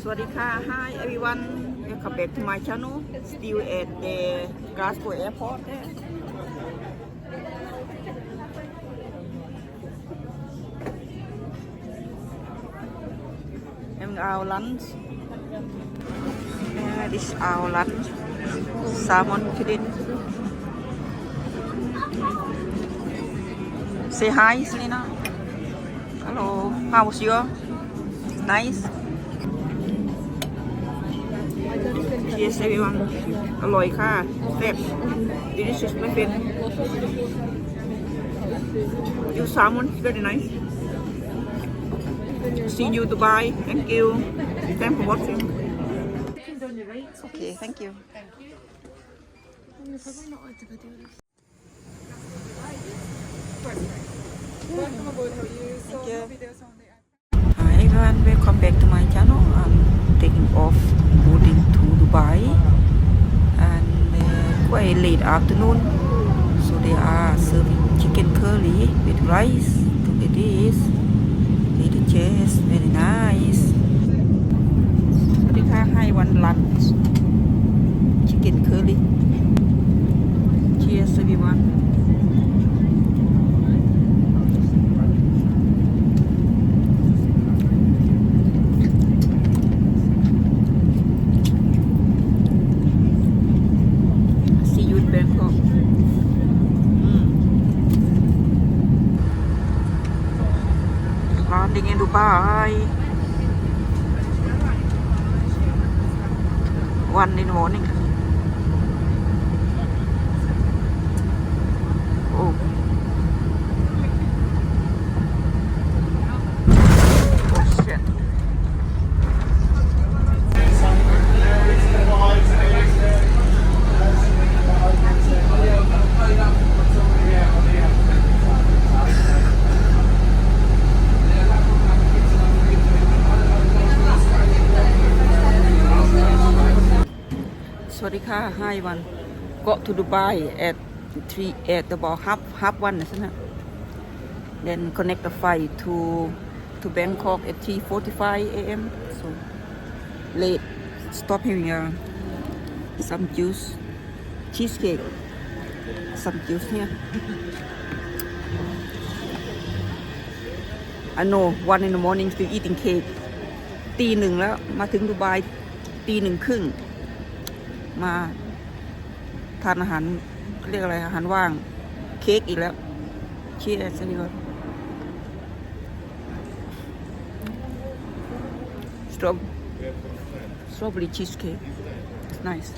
Swadika, hi everyone, welcome back to my channel. Still at the Glasgow airport there. And our lunch. This is our lunch. Salmon pudding. Say hi, Selena. Hello, how was your? Nice. Cheers everyone อร่อยค่ะแซ่บ delicious my friend you salmon very nice see you Dubai thank you thanks for watching okay thank you Thank you. Hi everyone, welcome back to my channel. I'm taking off boarding to Dubai and uh, quite late afternoon. So they are serving chicken curry with rice. Look at this. delicious very nice. สวัสดีค่ะให้วันลัน chicken curry. Cheers everyone. See you in Bangkok. Mm. Landing in Dubai. One in the morning. Oh. Oh shit. Swadika, hi one. Got to Dubai at three at about half half one, isn't it? Then connect the flight to to Bangkok at 3:45 a.m. So late. Stop having uh, some juice, cheesecake, some juice here. I know one in the morning still eating cake. ตีหนึ่งแล้วมาถึงดูไบตีหนึ่งครึ่ง มาทานอาหารเขาเรียกอะไรอาหารว่าง เค้กอีกแล้วเชีสอะไรสักอย่าสตรอสตรอเบอรี่ชีสเค้ก it's nice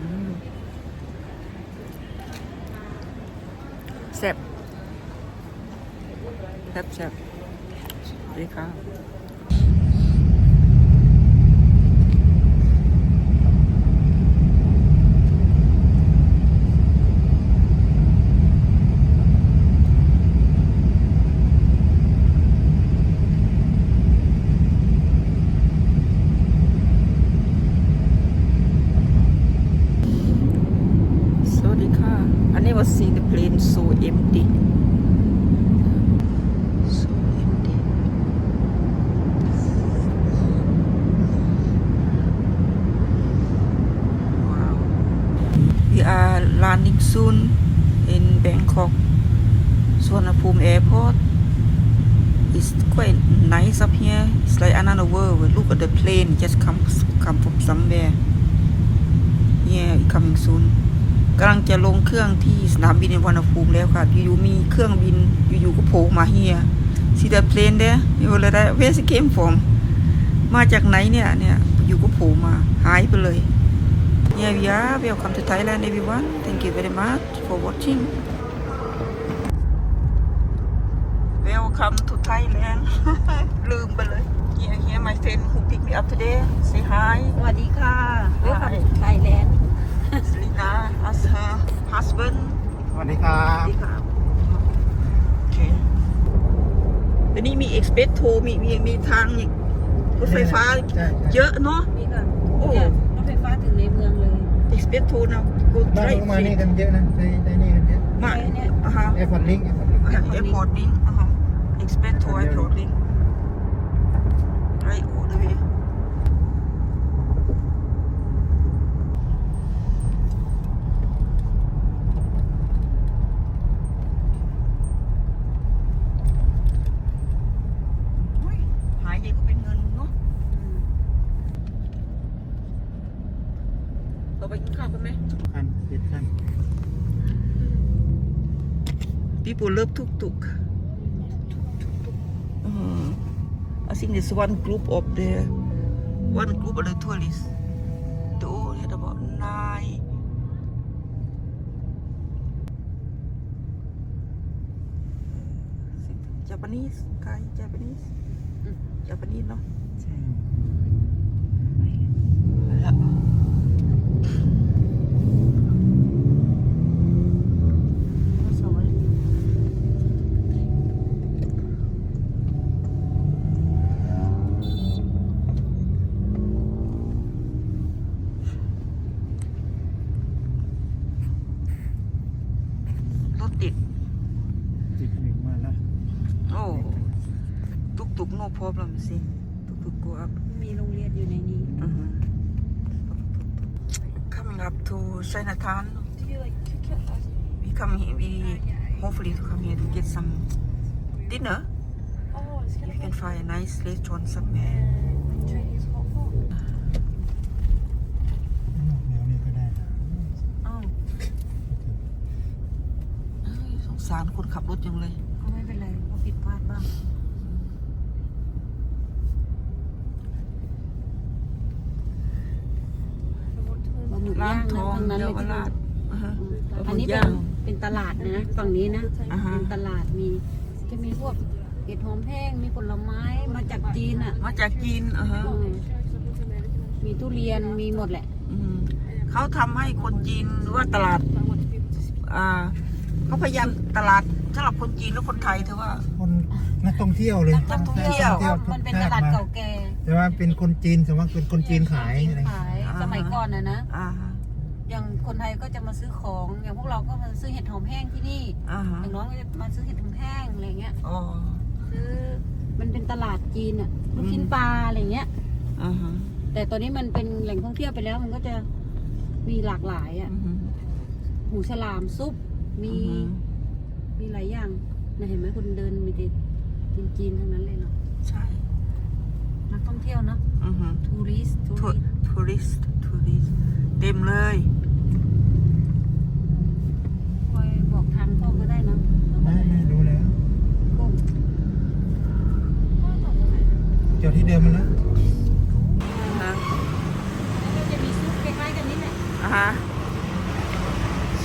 อืมแซ่บแซ่บแซ่บดีค่ะ สวัสดีค่ะ I never see the plane so empty so empty wow we are landing soon in Bangkok Suvarnabhumi airport it's quite nice up here it's like another world look at the plane just come come from somewhere yeah it coming soon กำลังจะลงเครื่องที่สนามบินในวันภูมิแล้วค่ะ อยู่ๆมีเครื่องบิน อยู่ๆก็โผล่มาเฮีย see the plane there you know that where it came from มาจากไหนเนี่ย เนี่ย อยู่ก็โผล่มา หายไปเลย Yeah we are welcome to Thailand everyone thank you very much for watching welcome to Thailand ลืมไปเลย Here here my friend who picked me up today say hi สวัสดีค่ะ Hi เวลคัมไทยแลนด์ Selena as her husband สวัสดีครับดีครับ โอเคแต่นี่มีเอ็กซ์เพรสโทมีมีมีทางอีกรถไฟฟ้าใช่ เยอะเนาะ นี่ค่ะโอ้ เนี่ยรถไฟฟ้าถึงในเมืองเลยเอ็กซ์เพรสโทนะกูบ้านไทยผมมานี่กันเยอะนะได้ได้นี่กันเยอะมาอะฮะ แอร์พอร์ตลิงก์แอร์พอร์ตลิงก์แอร์พอร์ตลิงอะฮะ expect to I probably right all the way. People love tuk-tuk. I think there's one group of the one group of the tourists. The old had about nine. Japanese, Kai Japanese, Japanese เนาะ แล้ว problem สิตุกตุก go up มีโรงเรียนอยู่ในนี้ Mhm. Coming up to Chinatown, we come here, we hopefully to come here to get some dinner. If you can find a nice restaurant somewhere. เดี๋ยวนี้ก็ได้อ้าวเอ้ยสงสารคนขับรถจังเลยก็ไม่เป็นไรก็ผิดพลาดบ้าง ปลาหมึก ร้า ย่าน ง ทนะองทั้งนั้นเยาเลยวที่ราชอ่าฮะอันนี้ปลาหมึกเป็ย่านงเป็นตลาดนะ ฝั่งนี้นะอ่าฮะเป็นตลาดมี จะมีพวกเห็ดหอมแห้งมีผลไม้มาจากจีนอะมาจากจีนอ่าฮะอืมมีทุเรียนมีหมดแหละ อืมเขาทำให้คนจีนหรือว่าตลาดอ่าเขาพยายามตลาดสำหรับคนจีนและคนไทยเธอว่า คนนักท่องเที่ยวเลยนักท่องเที่ยว นักมันเป็นตลาดเก่าแก่แต่ว่าเป็นคนจีนสมมติเป็นคนจีนขายจีนอะไรขายสมัยก่อนนะนะ อ่าฮะ อย่างคนไทยก็จะมาซื้อของอย่างพวกเราก็มาซื้อเห็ดหอมแห้งที่นี่อ่าฮะอย่างน้องก็จะมาซื้อเห็ดหอมแห้งอะไรเงี้ยอ๋อ ซื้อมันเป็นตลาดจีนอะลูกชิ้นปลาอะไรเงี้ย อ่าฮะแต่ตอนนี้มันเป็นแหล่งท่องเที่ยวไปแล้วมันก็จะมีหลากหลายอะอือฮึหูฉลามซุปมีอือฮึมีหลายอย่างนะเห็นไหมคนเดินมีแต่จีนๆทั้งนั้นเลยเนาะใช่นักท่องเที่ยวเนาะอือฮึ ทัวริสต์ทัวทัวริสต์ทัวริสต์ทัวริสต์เต็มเลย คอยบอกทางพ่อก็ได้นะ ไม่ไม่รู้แล้ว กุ้ง เจอที่เดิมมันแล้ว อ่าฮะ แล้วก็จะมีซุปคล้ายๆกันนี่แหละ อ่าฮะ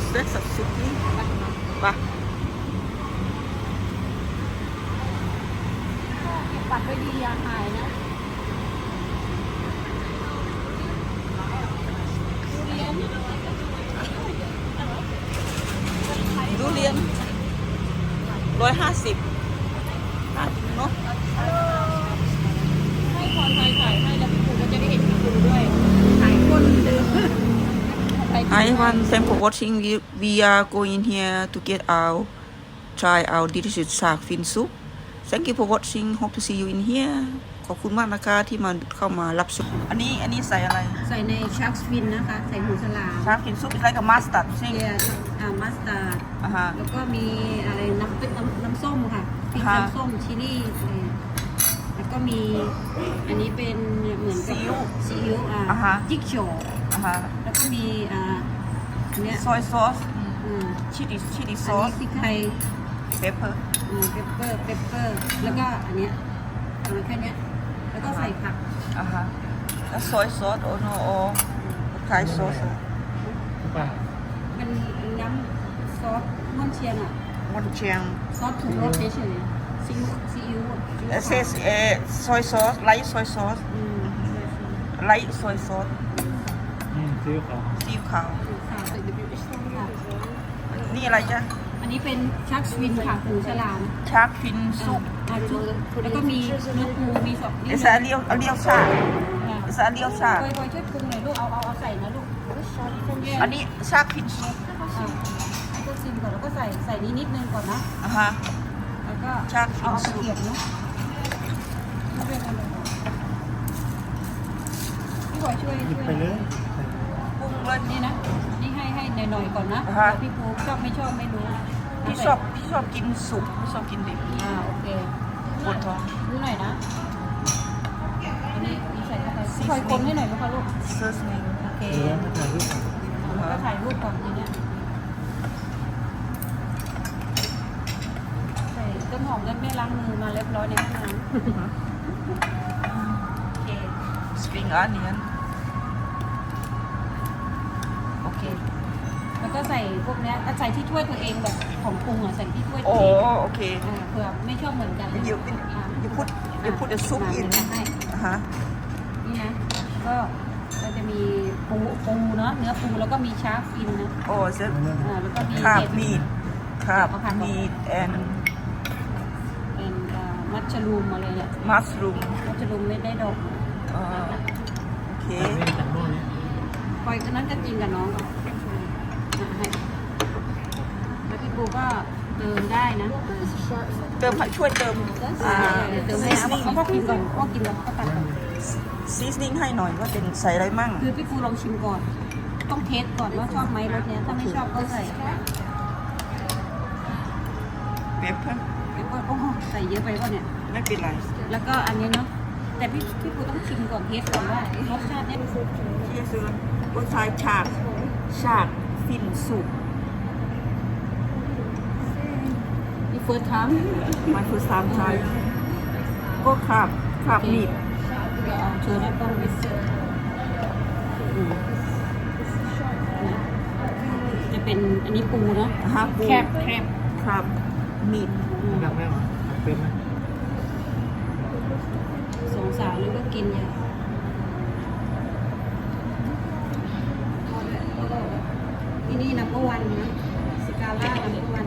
เซ็กซ์ซุปนี่ปะ เก็บบัตรไว้ดีอย่าหายนะทุเรียน ดูเรียนร้อยห้าสิบห้าสิบเนาะ ให้พรไทยถ่ายให้แล้วพี่ปูก็จะได้เห็นพี่ปูด้วยถ่ายคนเดิม Hi everyone, thanks for watching. We, we are going here to get our try our delicious shark fin soup. Thank you for watching. Hope to see you in here. ขอบคุณมากนะคะที่มาเข้ามารับชมอันนี้อันนี้ใส่อะไร ใส่ในชักสฟินนะคะ ใส่หูฉลามชาร์กฟินซุป is like a mustard ใช่เกลืออ่ามัสตาร์ดอ่าฮะ แล้วก็มีอะไรน้ำเป็นน้ำน้ำส้มค่ะพริกค่ะน้ำส้มชิลลี่อะไรแล้วก็มีอันนี้เป็นเหมือนกับซีอิ๊วซีอิ๊วอ่าอ่าฮะ จิ๊กโฉว อ่าฮะแล้วก็มีอ่า อันเนี้ย soy sauce อืม chili chili อันนี้ sauce พริกไทย pepper เปปเปอร์เปปเปอร์ แล้วก็อันเนี้ยเอามาแค่เนี้ย แล้วก็ใส่ผัก อ่าฮะแล้ว soy sauce or no or Thai sauce ป่ะเป็นน้ำซอสม่อนเชียงอะมันเชียง ซอสถูกรสเฉยๆซีอิ๊วซีอิ๊วอะซีอิ๊ว it says uh, soy sauce light soy sauce อืม light soy sauce อืมซื้อของซีอิ๊วขาวค่ะค่ะ นี่อะไรจ๊ะ อันนี้เป็นชักสวินค่ะหูฉลามชาร์กฟินซุปอ่าชุดแล้วก็มีเนื้อปูมีสองนี่เอสาเลียวเลียวชาเอสาเลียวชาคอยคอยช่วยปรุงหน่อยลูกเอาเอาเอาใส่นะลูกอันนี้ชาร์กฟินซุปอ่าให้ก็ชิมก่อนแล้วก็ใส่ใส่นี้นิดนึงก่อนนะอะฮะแล้วก็ชักเอาเอาชิตะมเกียบเนาะไม่เป็นไรเลยพี่บอยช่วยหยิบช่วยไปเลย ปรุงเลยนี่นะ นี่ให้ให้หน่อยๆก่อนนะอ่าฮะ เดี๋ยวพี่ปูชอบไม่ชอบไม่รู้พี่ชอบพี่ชอบกินสุกพี่ชอบกินดิบอ่าโอเคปวดท้องดูหน่อยนะ อันนี้นี่ใส่เข้าไปพี่บอยคนให้หน่อยนะคะลูก เซิร์ชนี่โอเคเดี๋ยวถ่ายรูปก่อนแล้วก็ถ่ายรูปก่อนทีเนี้ยต้นหอมก็ไม่ล้างมือมาเรียบร้อยในห้องน้ำโอเค spring onion โอเค แล้ว ก็ใส่พวกเนี้ยใส่ที่ถ้วยตัวเองแบบของปรุงอะใส่ที่ถ้วยตัโอ้วเองโอเค อ่าเผื่อไม่ชอบเหมือนกัน you you put you put the soup อ่า in เดี๋ยวให้อ่าฮะนี่นะก็ก็จะมีปูปูเนาะเนื้อปูแล้วก็มีชาร์กฟินนะโอ้จะอ่าแล้วก็มีคาบเห็ด มีดคาบเอาผักมีด and เป็นมัชรูมอะไรเนี่ย mushroom มัชรูมไม่ได้ดอกอ่าโอเคนี่จากหม้อนี้ปล่อยก็นั้นจะกินกับน้องก่อนอะให้แล้วพี่ ปูก็เติมได้นะเติมช่วยเติมอ่าอ่าเติมให้เอาเอาพ่อกินก่อนพ่อกินแล้วก็ตัดก่อนซีซนิ่งให้หน่อยว่าเป็นใส่อะไรมั่ง คือพี่ปูลองชิมก่อน ต้องเทสก่อนว่าชอบไหมรสเนี้ยถ้าไม่ชอบก็ใส่เป๊ปเพิ่มแล้วก็โอ้โหใส่เยอะไปป่ะเนี่ยไม่เป็นไร แล้วก็อันนี้เนาะแต่พี่พี่ปูต้องชิมก่อนเทสก่อนว่ารสชาติเนี่ยเชียร์ซื้อว่าใส่ฉากฉากฟินสุก มีเฟิร์สทัมมันคือสามไทยก็ขาบขาบมีดเดี๋ยวเอาเชิญให้ต้องไปเสิร์ฟอืมจะเป็นอันนี้ปูเนาะนะฮะปูแคบแคบขาบมีดอืมดักแม่หรอเป็นไหมสองสาวนี่ก็กินอย่างที่นี่นับวันนะสกาล่านับวัน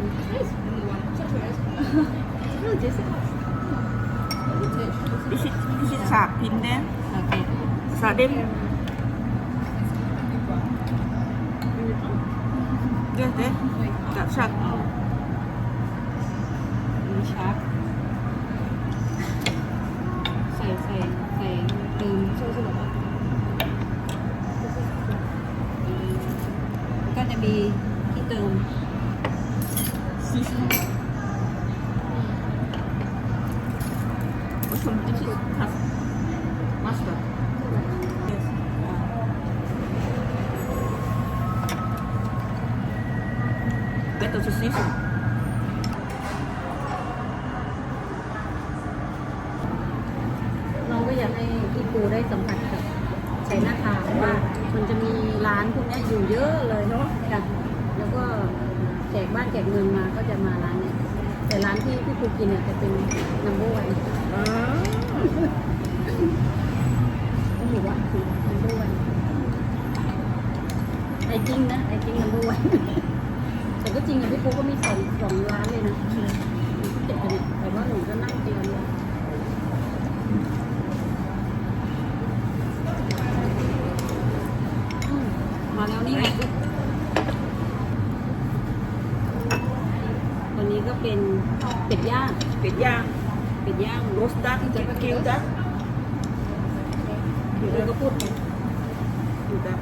ดิชิดิชิฉากพินเด้โอเคสาเดมเด้เด้กับฉากมีชาร์กใส่ใส่ใส่เติมก็จะมีที่เติมซีซนิ่งผู้ชมดิชิคัสมาสเตอร์ yes better to season น้องก็อยากให้พี่ปูได้สัมผัสกับใช้หน้าทางว่ามันจะมีร้านพวกเนี้ย อยู่เยอะเลยเนาะค่ะแล้วก็แขกบ้านแขกเมืองมาก็จะมาร้านเนี้ยแต่ร้านที่พี่ปูกินเนี่ยจะเป็นนัมเบอร์วันต้องบอกว่าคือนัมเบอร์วันไอจริงนะไอจริงนัมเบอร์วันแต่ก็จริงอะพี่ปูก็มีสองสองร้านเลยนะที่เจ็ดกันเนี่ยแต่ว่าหนูก็นั่งเตียงเลย อืมมาแล้วนี่ไงวั นนี้ก็เป็นเป็ดย่าง เป็ดย่างเป็ดย่างโรสดักจะกิวดักเดี๋ยวก็พูดไปกิวดัก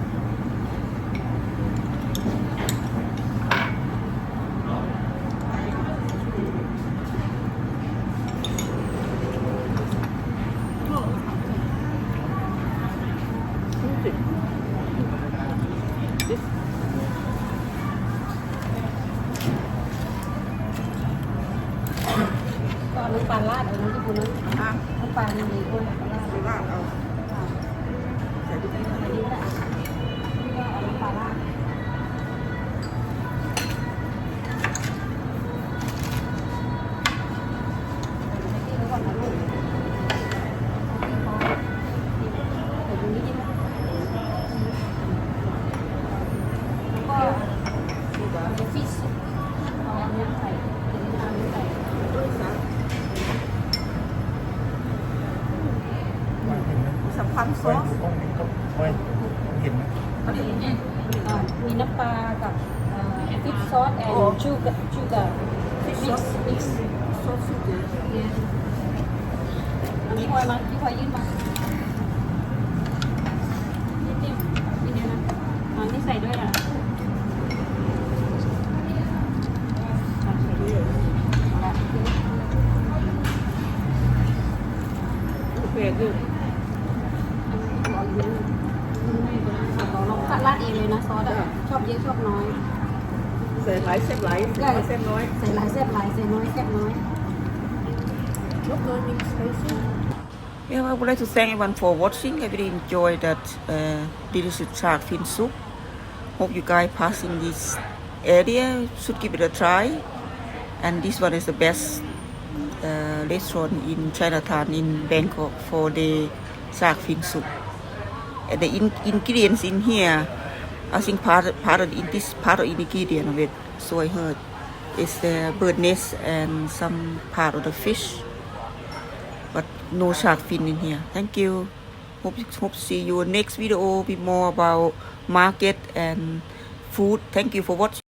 น้ำปลาราดเอาน้ำที่คุณนะอะน้ำปลาดีดีด้วยปลาราดลาดเอาใส่ไปที่อันนี้ก็ได้นี่ก็เอาน้ำปลาราด สัมพันธ์ซไว้อสดูกล้องนี้ก็ไว้เห็นไหมมีน้ำปลากับฟิชซอสแอนด์ชูกับชูกับมิกซ์มิกซ์ซอสสุดเลยอันนี้พลอยมาที่พลอยยื่นมานี่ติมนี่เดียวนะอันนี้ใส่ด้วยอะโอเคดู ใส่หลายเส้นหลายใส่เส้นน้อย ใส่หลายแซ่บหลายใส่น้อยแซ่บน้อย โ Not learning spicy. Yeah, I would like to thank everyone for watching. I really enjoyed that uh, delicious shark fin soup. Hope you guys passing this area should give it a try. And this one is the best uh, restaurant in Chinatown in Bangkok for the shark fin soup. And the in- ingredients in here, I think part part of in this part of ingredient of it, so I heard, is the bird nest and some part of the fish but no shark fin in here. Thank you. Hope hope to see you next video. Be more about market and food. Thank you for watching.